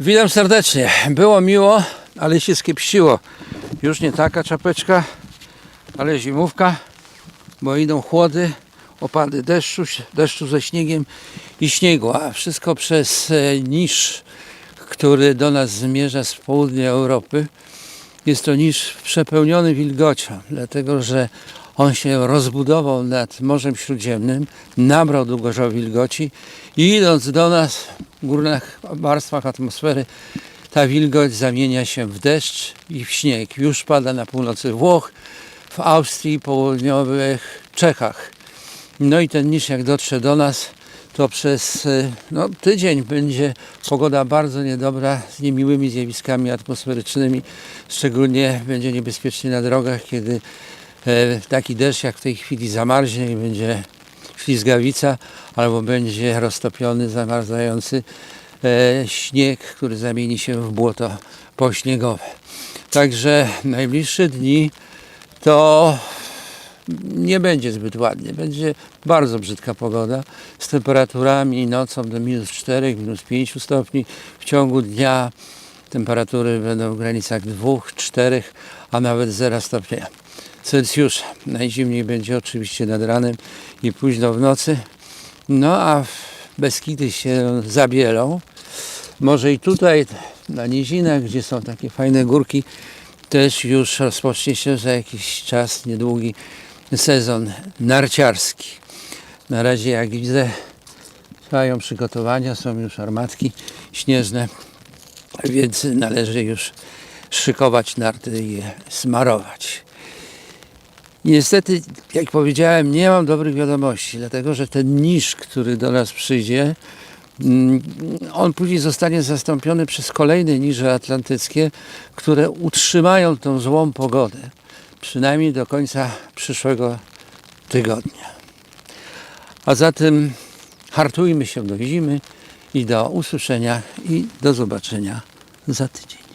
Witam serdecznie. Było miło, ale się skiepściło. Już nie taka czapeczka, ale zimówka, bo idą chłody, opady deszczu, deszczu ze śniegiem i śniegu, a wszystko przez e, niż, który do nas zmierza z południa Europy. Jest to niż przepełniony wilgocią, dlatego że on się rozbudował nad Morzem Śródziemnym, nabrał długożo wilgoci i idąc do nas w górnych warstwach atmosfery ta wilgoć zamienia się w deszcz i w śnieg. Już pada na północy Włoch, w Austrii południowych Czechach. No i ten niż jak dotrze do nas, to przez e, no, tydzień będzie pogoda bardzo niedobra z niemiłymi zjawiskami atmosferycznymi. Szczególnie będzie niebezpiecznie na drogach, kiedy e, taki deszcz jak w tej chwili zamarznie i będzie ślizgawica, albo będzie roztopiony, zamarzający e, śnieg, który zamieni się w błoto pośniegowe. Także najbliższe dni to nie będzie zbyt ładnie. Będzie bardzo brzydka pogoda z temperaturami nocą do minus 4, minus 5 stopni. W ciągu dnia temperatury będą w granicach 2, 4, a nawet 0 stopnia Celsjusza. Najzimniej będzie oczywiście nad ranem i późno w nocy. No a Beskidy się zabielą. Może i tutaj na nizinach, gdzie są takie fajne górki, też już rozpocznie się za jakiś czas niedługi sezon narciarski. Na razie jak widzę trwają przygotowania, są już armatki śnieżne, więc należy już szykować narty i je smarować. Niestety, jak powiedziałem, nie mam dobrych wiadomości, dlatego że ten niż, który do nas przyjdzie, mm, on później zostanie zastąpiony przez kolejne niże atlantyckie, które utrzymają tą złą pogodę, przynajmniej do końca przyszłego tygodnia. A zatem hartujmy się do zimy i do usłyszenia i do zobaczenia za tydzień.